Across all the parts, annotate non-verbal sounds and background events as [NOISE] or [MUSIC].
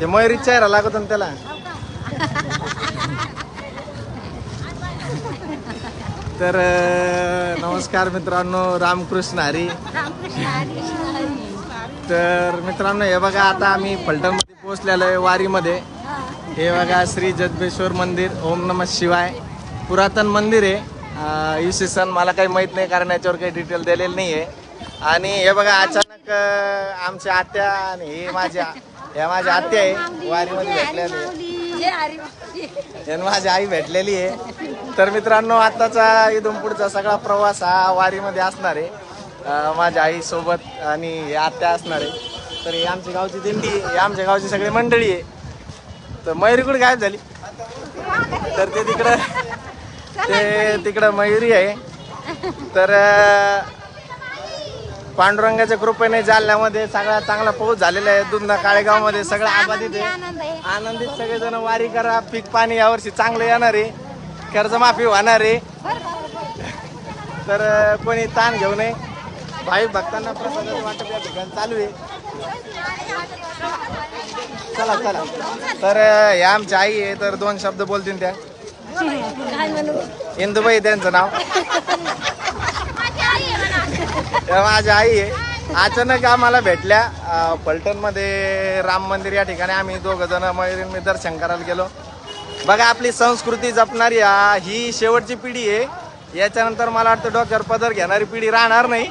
ते मयुरी चेहरा लागत ना त्याला. तर अं, नमस्कार मित्रांनो रामकृष्ण हरी. तर मित्रांनो हे बघा आता आम्ही फलटणमध्ये पोहोचलेलो आहे वारीमध्ये. हे बघा श्री जगबेश्वर मंदिर ओम नम शिवाय. पुरातन मंदिर आहे. अं, इसवी सन मला काही माहीत नाही कारण याच्यावर काही डिटेल दिलेलं नाही आहे आणि हे बघा अचानक अं, आमच्या आत्या आणि हे माझ्या ह्या माझ्या आत्या आहे. वारीमध्ये भेटलेले आणि माझी आई भेटलेली आहे. तर मित्रांनो आताचा इथून पुढचा सगळा प्रवास हा वारीमध्ये असणार आहे. माझ्या आई सोबत आणि हे आत्या असणार आहे. तर हे आमच्या गावची दिंडी आहे, हे आमच्या गावची सगळी मंडळी आहे. तर मयुरी कुठे गायब झाली. तर ते तिकडं ते तिकडं मयुरी आहे. तर पांडुरंगाच्या कृपेने जालन्यामध्ये सगळा चांगला पाऊस झालेला आहे. दुधना काळेगावमध्ये सगळं आबादित आहे. आनंदित सगळेजण वारी करा. पीक पाणी यावर्षी चांगलं येणार आहे. कर्जमाफी होणार आहे. तर कोणी ताण घेऊ नये. भाई भक्तांना प्रसादाचं वाटप या ठिकाणी चालू आहे. चला चला. तर हे आमच्या आई आहे तर दोन शब्द बोलतील त्या. इंदुबाई त्यांचं नाव. [LAUGHS] त्या माझ्या आई आहे. अचानक आम्हाला भेटल्या. अं, फलटणमध्ये राम मंदिर या ठिकाणी आम्ही दोघं जण मयुरीन मी दर्शन करायला गेलो. बघा आपली संस्कृती जपणारी ही शेवटची पिढी आहे. याच्यानंतर मला वाटतं डोक्यावर पदर घेणारी पिढी राहणार नाही.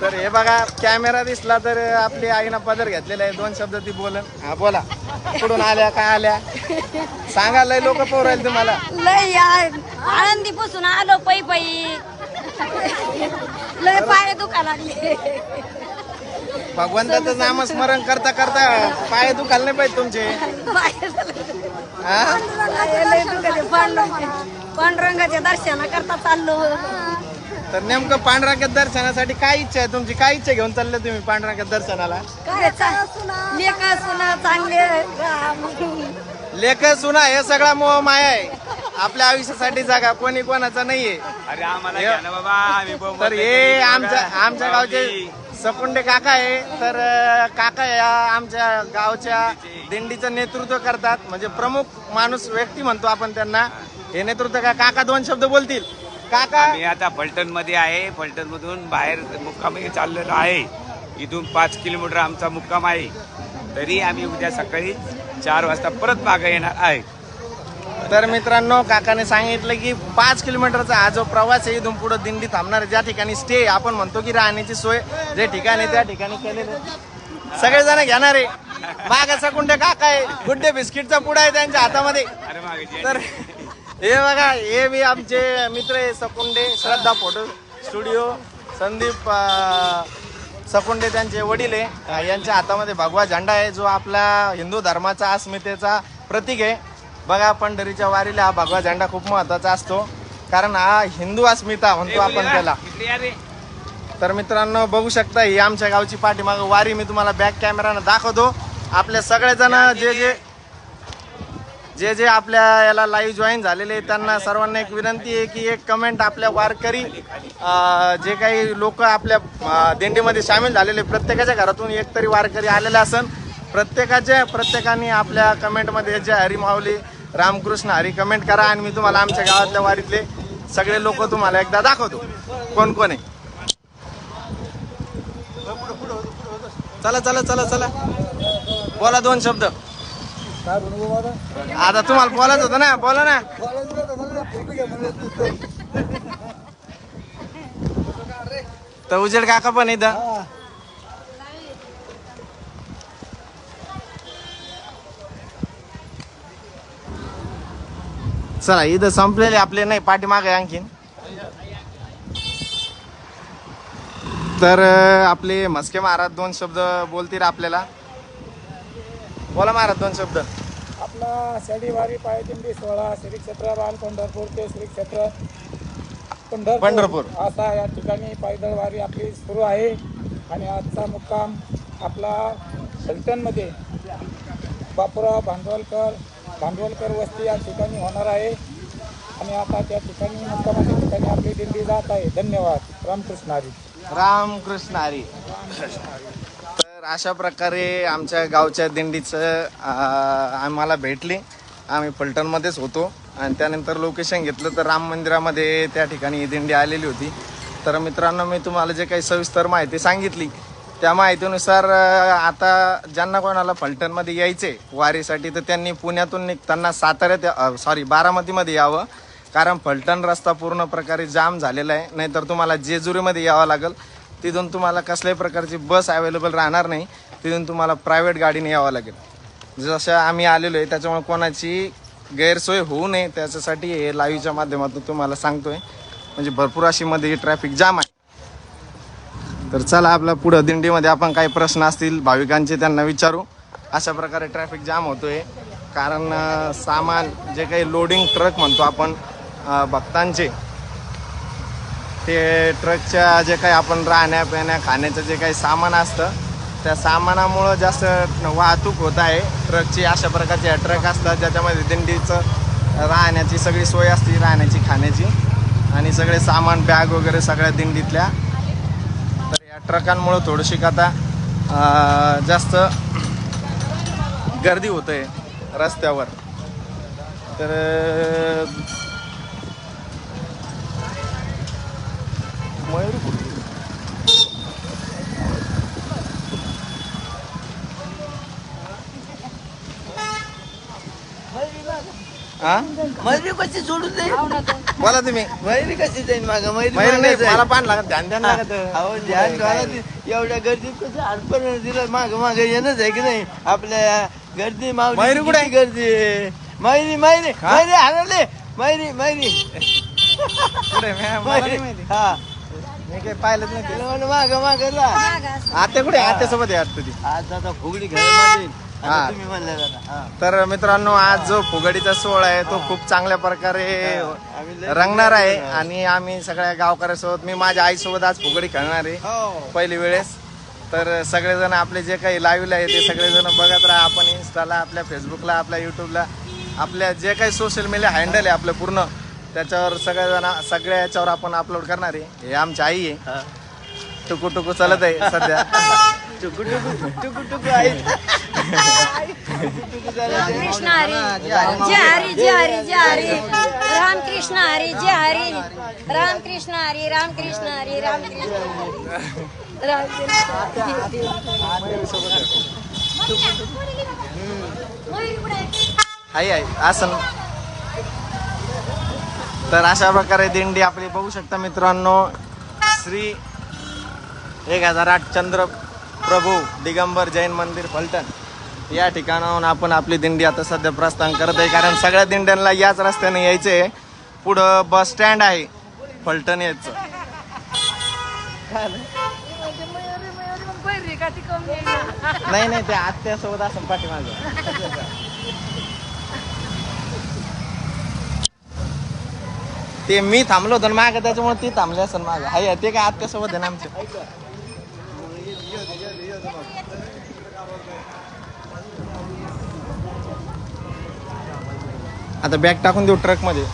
तर हे बघा कॅमेरा दिसला तर आपली आईनं पदर घेतलेला आहे. दोन शब्द ती बोलन. हा बोला. कुठून आल्या काय आल्या? सांगा लय लोक पोरायला तुम्हाला. लय आनंदी आळंदी पासून आलो पै पै [LAUGHS] लय पाय दुखा लागले. भगवंताचं नामस्मरण करता करता पाय दुखायला नाही पाहिजे तुमचे. हा? लय दुखते पांडुरंग पांडुरंगाच्या दर्शन करता चाललो. तर नेमकं पांढराक्या दर्शनासाठी काय इच्छा आहे? तुमची काय इच्छा घेऊन चालले तुम्ही पांढराक्या दर्शनाला? काय लेख सुना. चांगले. लेख सुना हे सगळा मोह माया आहे. आपल्या आयुष्यासाठी जागा कोणी कोणाचा नाहीये. अरे आम्हाला घ्या ना बाबा आम्ही तर हे. आमच्या आमच्या गावचे सकुंडे काका आहे. तर अं, काका या आमच्या गावच्या दिंडीचं नेतृत्व करतात. म्हणजे प्रमुख माणूस व्यक्ती म्हणतो आपण त्यांना. हे नेतृत्व का काका दोन शब्द बोलतील. काका मी आता फलटणमध्ये आहे. फलटण मधून बाहेर मुक्कामी चाललेलो आहे. इथून पाच किलोमीटर आमचा मुक्काम आहे. तरी आम्ही उद्या सकाळी चार वाजता परत मागे येणार आहे. तर मित्रांनो काकाने सांगितलं की पाच किलोमीटरचा हा जो प्रवास आहे इथून पुढे दिंडी थांबणार आहे, ज्या ठिकाणी स्टे आपण म्हणतो की राहण्याची सोय जे ठिकाणी त्या ठिकाणी केलेले सगळेजण घेणार आहे. माग सकुंडे काका आहे. गुड्डे बिस्किटचा पुडा आहे त्यांच्या हातामध्ये. तर हे बघा हे बी आमचे मित्र आहे सकुंडे. श्रद्धा फोटो स्टुडिओ संदीप सकुंडे त्यांचे वडील आहे. यांच्या हातामध्ये भगवा झेंडा आहे जो आपला हिंदू धर्माचा अस्मितेचा प्रतीक आहे. बघा पंढरीच्या वारीला हा भगवा झेंडा खूप महत्त्वाचा असतो. कारण हा हिंदू अस्मिता म्हणतो आपण त्याला. तर मित्रांनो बघू शकता ही आमच्या गावची पाठीमाग वारी. मी तुम्हाला बॅक कॅमेरानं दाखवतो. आपले सगळेजण जे जे जे जे आपल्या याला लाईव्ह जॉईन झालेले त्यांना सर्वांना एक विनंती आहे की एक कमेंट आपल्या वारकरी जे काही लोक आपल्या दिंडीमध्ये सामील झालेले प्रत्येकाच्या घरातून एक तरी वारकरी आलेले असन. प्रत्येकाचे प्रत्येकाने आपल्या कमेंटमध्ये जे हरी माऊली रामकृष्ण हरी कमेंट करा आणि मी तुम्हाला आमच्या गावातल्या वारीतले सगळे लोक तुम्हाला एकदा दाखवतो. कोण कोण आहे? चला चला चला चला. बोला दोन शब्द. आता तुम्हाला बोलायचं होतं ना? बोला ना. तर उजेड काका पण इथं. चला इथं संपलेले आपले नाही पाठीमागे आणखीन. तर आपले म्हस्के महाराज दोन शब्द बोलतील आपल्याला. बोला महाराज दोन शब्द. आपला शनिवारी पायदिंडी सोहळा श्री क्षेत्र रान पंढरपूर ते श्री क्षेत्र पंढरपूर. असा या ठिकाणी पायदळ वारी आपली सुरू आहे. आणि आजचा मुक्काम आपला फलटणमध्ये. बापूराव भांडवलकर भांडवलकर वस्ती या ठिकाणी होणार आहे. आणि आता त्या ठिकाणी मुक्कामाच्या ठिकाणी आपली दिंडी जात आहे. धन्यवाद. रामकृष्ण हरी रामकृष्ण हरी तर अशा प्रकारे आमच्या गावच्या दिंडीचं आम्हाला भेटली. आम्ही फलटणमध्येच होतो. आणि त्यानंतर लोकेशन घेतलं तर राम मंदिरामध्ये त्या ठिकाणी ही दिंडी आलेली होती. तर मित्रांनो मी तुम्हाला जे काही सविस्तर माहिती सांगितली त्या माहितीनुसार आता ज्यांना कोणाला फलटणमध्ये यायचे वारीसाठी तर त्यांनी पुण्यातून निघताना साताऱ्यात सॉरी बारामतीमध्ये यावं. कारण फलटण रस्ता पूर्ण प्रकारे जाम झालेला आहे. नाहीतर तुम्हाला जेजुरीमध्ये यावं लागेल. तिथून तुम्हाला कसल्याही प्रकारची बस अवेलेबल राहणार नाही. तिथून तुम्हाला प्रायव्हेट गाडीने यावं लागेल. जसं आम्ही आलेलो आहे त्याच्यामुळे कोणाची गैरसोय होऊ नये. त्याच्यासाठी हे लाईव्हच्या माध्यमातून तुम्हाला सांगतोय. म्हणजे भरपूर अशी मध्ये ट्रॅफिक जाम आहे. तर चला आपला पुढं दिंडीमध्ये आपण काही प्रश्न असतील भाविकांचे त्यांना विचारू. अशा प्रकारे ट्रॅफिक जाम होतोय. कारण सामान जे काही लोडिंग ट्रक म्हणतो आपण भक्तांचे ते ट्रकच्या जे काही आपण राहण्या पिण्या खाण्याचं जे काही सामान असतं त्या सामानामुळं जास्त वाहतूक होत आहे. ट्रकची अशा प्रकारचे ट्रक असतात ज्याच्यामध्ये दिंडीचं राहण्याची सगळी सोय असते राहण्याची खाण्याची. आणि सगळे सामान बॅग वगैरे सगळ्या दिंडीतल्या. ट्रकांमुळं थोडीशी आता जास्त गर्दी होत आहे रस्त्यावर. तर मयूर? हा मैत्री कशी सोडून दे. बोला तुम्ही. मैत्री कशी जाईन माग? मयूर नाही मागं जाईन. मला पान लागत ध्यान द्यायला लागत. अहो ध्यान ठेवा ती. एवढ्या गर्दीत कसं अडपण दिलं? माग माग येणंच आहे की नाही? आपल्या गर्दी मावली मैरी कुठे आहे? गर्दी आहे. मैरी मैरी हा? मैरी हरवले मैरी मैरी कुठे मला नाही माहिती. हा. मी काही पाहिलंच नाही. ते. माग माग जा आत्या कुठे आत्या सोबत आहे तुझी आज आता फुगडी घरामध्ये हा. आता तुम्ही म्हणले दादा हा. तर मित्रांनो आज जो फुगडीचा सोहळा आहे तो खूप चांगल्या प्रकारे लय रंगणार आहे आणि आम्ही सगळ्या गावकऱ्यासोबत मी माझ्या आईसोबत आज फुगडी खेळणार आहे हो. पहिली वेळेस. तर सगळेजण आपले जे काही लाईव्हला आहे ते सगळेजण बघत राहा. आपण इन्स्टाला आपल्या फेसबुकला आपल्या युट्यूबला आपल्या जे काही सोशल मीडिया हँडल आहे आपलं पूर्ण त्याच्यावर सगळेजण सगळ्या याच्यावर आपण अपलोड करणार आहे. हे आमची आई आहे. टुकू टुकू चालत आहे सध्या. [LAUGHS] टुकू टुकू टुकू टुकू आई टुकू कृष्ण हरी जय हरी जय हरी जय हरी. राम कृष्ण हरी जय हरी. राम कृष्ण हरी राम कृष्ण हरी राम कृष्ण हरी राम कृष्ण तर अशा प्रकारे दिंडी आपली बघू शकता मित्रांनो. श्री एक हजार आठ चंद्र प्रभू दिगंबर जैन मंदिर फलटण. या ठिकाणाहून आपण आपली दिंडी आता सध्या प्रस्थान करत आहे. कारण सगळ्या दिंड्यांना याच रस्त्याने यायचे. पुढं बस स्टँड आहे. फलटण यायचं. नाही नाही ते आत्यासोबत असं पाठीमागं. ते मी थांबलो होतो माग त्याच्यामुळे ती थांबले असेल माग. हाय ते काय आत्यासोबत आहे ना आमच्या आता बॅग टाकून देऊ ट्रकमध्ये.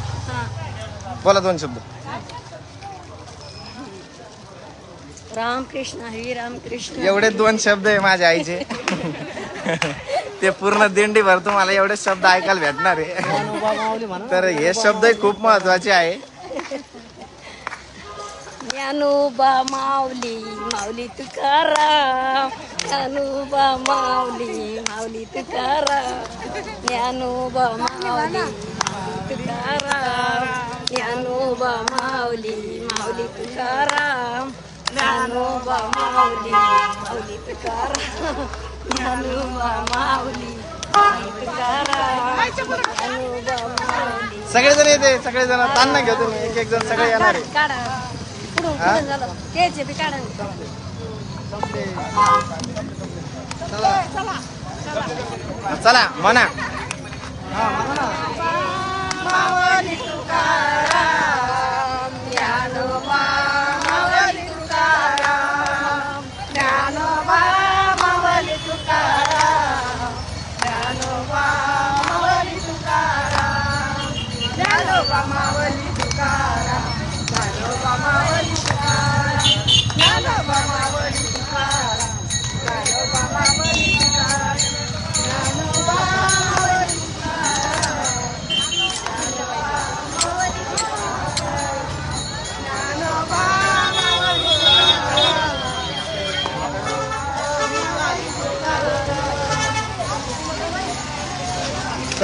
बोला दोन शब्द. राम कृष्ण हरी राम कृष्ण एवढे दोन शब्द आहे माझ्या आईचे. [LAUGHS] ते पूर्ण दिंडीभर तुम्हाला एवढे शब्द ऐकायला भेटणार आहे. तर हे शब्द खूप महत्त्वाचे आहे. ज्ञानोबा माऊली माऊली तुकाराम. ज्ञानोबा माऊली माऊली तुकाराम. ज्ञानोबा माऊली तुकाराम. ज्ञानोबा माऊली माऊली तुकाराम. ज्ञानोबा माऊली माऊली तुकाराम. ज्ञानोबा माऊली सगळेजण येते सगळेजण ताण तुम्ही एक एक जण सगळे येणार आहे. हा? पुढून झालं. बी काढा चला. म्हणा.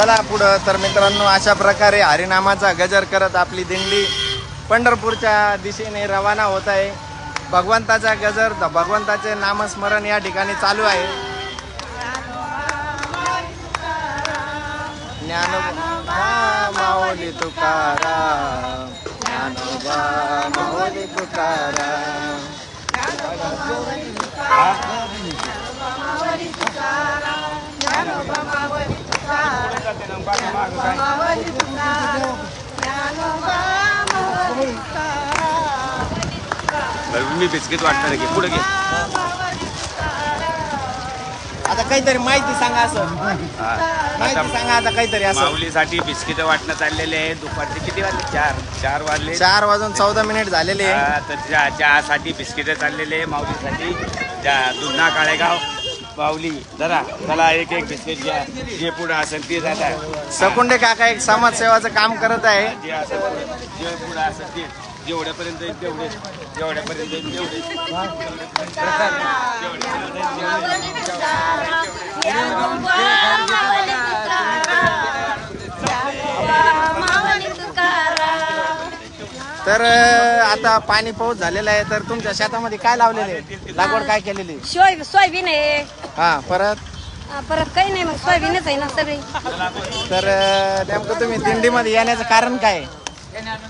चला पुढं. तर मित्रांनो अशा प्रकारे हरिनामाचा गजर करत आपली दिंडी पंढरपूरच्या दिशेने रवाना होत आहे. भगवंताचा गजर भगवंताचे नामस्मरण या ठिकाणी चालू आहे. ज्ञानोबा माऊली ज्ञानोबा माऊली मी बिस्किट वाटणार घे पुढे घे. आता काहीतरी माहिती सांगा असं. माहिती सांगा आता काहीतरी असं. माऊलीसाठी बिस्किट वाटणं चाललेले आहे. दुपारचे किती वाजले? चार. चार वाजले. चार वाजून चौदा मिनिट झालेले आहे. हा, तर चहा चहासाठी बिस्किट चाललेले आहे माऊलीसाठी दुधना काळेगाव. माऊली जरा चला एक एक बिस्किट घ्या जे पुढं असेल ते जाता सकुंडे काका एक समाजसेवाचं काम करत आहे जे असेल जे पुढं असेल ते जेवढ्यापर्यंत येईल तेवढे जेवढ्यापर्यंत येईल तेवढे तर आता पाणी पाऊस झालेला आहे तर तुमच्या शेतामध्ये काय लावलेले आहे? लागवड काय केलेली आहे? सोय सोयाबीन आहे हा परत परत काही नाही मग सोयाबीनच आहे ना सगळी तर नेमकं तुम्ही दिंडीमध्ये येण्याचं कारण काय आहे?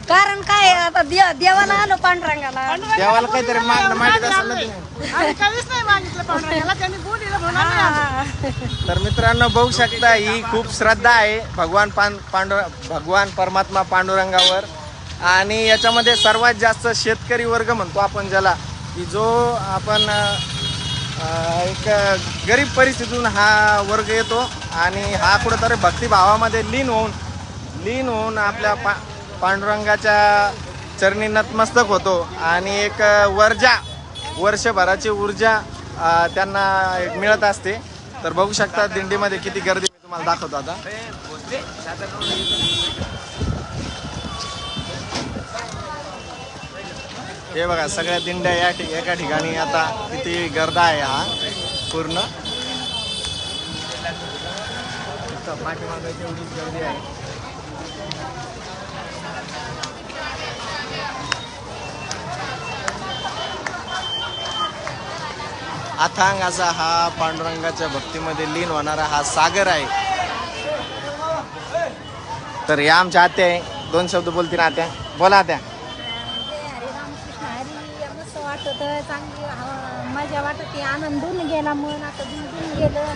कारण काय आहे, आता दे- देवाला आलो पांडुरंगाला देवाला काहीतरी मागणं मागित असेल ना तुम्ही आणि काहीच नाही मागितलं पाहुण्याला त्यांनी बोलीला म्हणून आम्ही आलो. तर मित्रांनो बघू शकता ही खूप श्रद्धा आहे भगवान पान पांडु भगवान परमात्मा पांडुरंगावर आणि याच्यामध्ये सर्वात जास्त शेतकरी वर्ग म्हणतो आपण ज्याला की जो आपण एक गरीब परिस्थितीतून हा वर्ग येतो आणि हा कुठंतरी भक्तिभावामध्ये लीन होऊन लीन होऊन आपल्या पा पांडुरंगाच्या चरणी नतमस्तक होतो आणि एक वर्जा वर्षभराची ऊर्जा त्यांना एक मिळत असते. तर बघू शकता दिंडीमध्ये किती गर्दी मी तुम्हाला दाखवतो आता. हे बघा सगळ्या दिंड्या या एका ठिकाणी आता किती गर्दा आहे हा पूर्ण. गर्दी आहे. अथांग असा हा पांडुरंगाच्या भक्तीमध्ये लीन होणारा हा सागर आहे. तर या आमच्या आत्या आहे. दोन शब्द बोलतील आत्या. बोला आत्या. वाटत चांगली मजा वाटत आनंदून गेला मन आता दुमदून गेलं.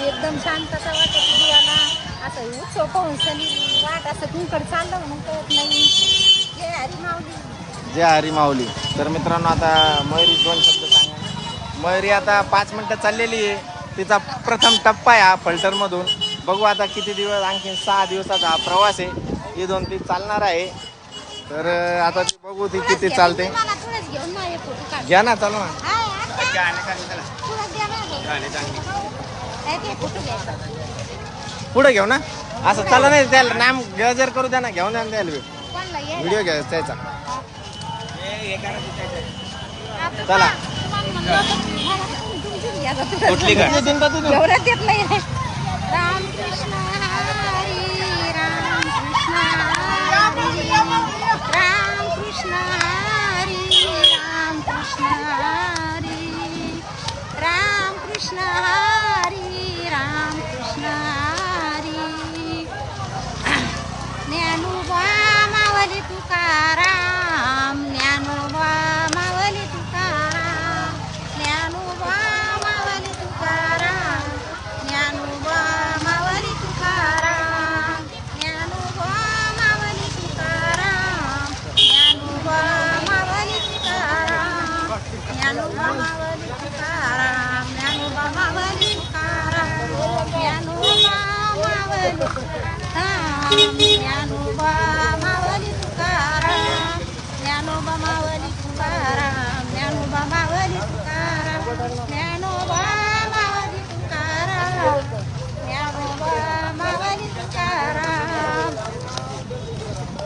एकदम शांतता वाटत जीवाला असं उत्सव पाहून सनी वाट असं कुंकड चाललं म्हणून कळत नाही. जय हरी माऊली. जय हरी माऊली. तर मित्रांनो आता मयुरी दोन शब्द सांगा. मयुरी आता पाच मिनिटं चाललेली आहे. तिचा प्रथम टप्पा आहे हा फलटरमधून बघू आता किती दिवस आणखी सहा दिवसाचा हा प्रवास आहे. इथून ती चालणार आहे. तर आता ती बघू ती किती चालते. घेऊन फोटो काढ. घ्या ना चालू ना. हाय, आता. थोडं द्या ना गं. काय ते फोटो घ्यायचा पुढे घेऊ ना? असं चालू नाही त्याला नाम गजर करू द्या ना घेऊन द्या ना त्याला कोणला ये व्हिडिओ घ्या त्याचा. चला. तुम्हाला म्हणलं होतं, मला तुम्ही तुमचीच घ्या गं. कुठली का? एवढं देत नाही Ramakrishna Hari Ramakrishna Hari Ramakrishna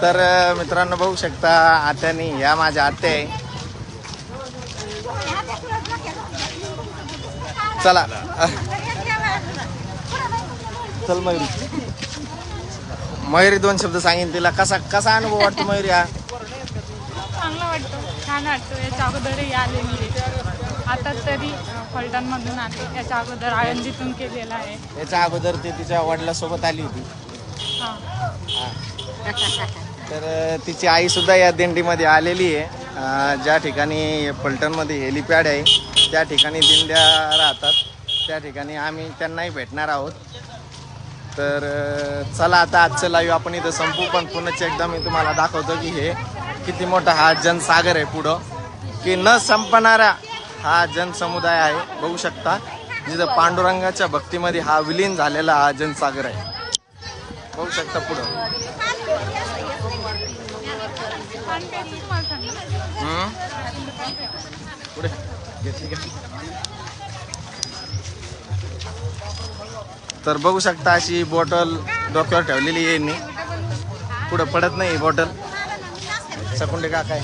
Termitraan eh, mitra nubuh sekta ada nih ya maja ate. चला. चल मयुरी. मयुरी दोन शब्द सांगेन तिला. कसा कसा अनुभव वाटतो मयुरी हा? चांगलं वाटतं. छान वाटतं. याच्या अगोदरही आले मी. आता तरी फलटणमधून आले. याच्या अगोदर आळंदीतून केलेलं आहे. याच्या अगोदर ते तिच्या वडिलासोबत आली होती. हां. तर तिची आई सुद्धा या दिंडीमध्ये आलेली आहे. अ, ज्या ठिकाणी फलटणमध्ये हेलिपॅड आहे त्या ठिकाणी दिंड्या राहतात त्या ठिकाणी आम्ही त्यांनाही भेटणार आहोत. तर चला आता आजचं लाईव्ह आपण इथं संपू पण पुन्हा एकदा मी तुम्हाला दाखवतो की हे किती मोठा हा जनसागर आहे पुढं. की न संपणारा हा जनसमुदाय आहे बघू शकता. जिथं पांडुरंगाच्या भक्तीमध्ये हा विलीन झालेला हा जनसागर आहे. बघू शकता पुढं. पुढे. घेतली तर बघू शकता अशी बॉटल डोक्यावर ठेवलेली आहे यांनी पुढं पडत नाही बॉटल सकुंडे का काय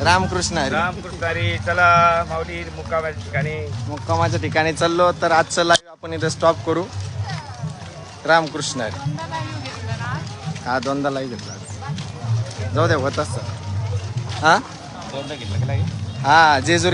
रामकृष्ण हरी चला माऊली मुक्कामाच्या ठिकाणी. मुक्कामाच्या ठिकाणी चाललो तर आजचं लाईव्ह आपण इथं स्टॉप करू. रामकृष्ण हरी. हा दोनदा लाईव्ह घेतला. जाऊ द्या होत असतं. हा? हा जेजुरी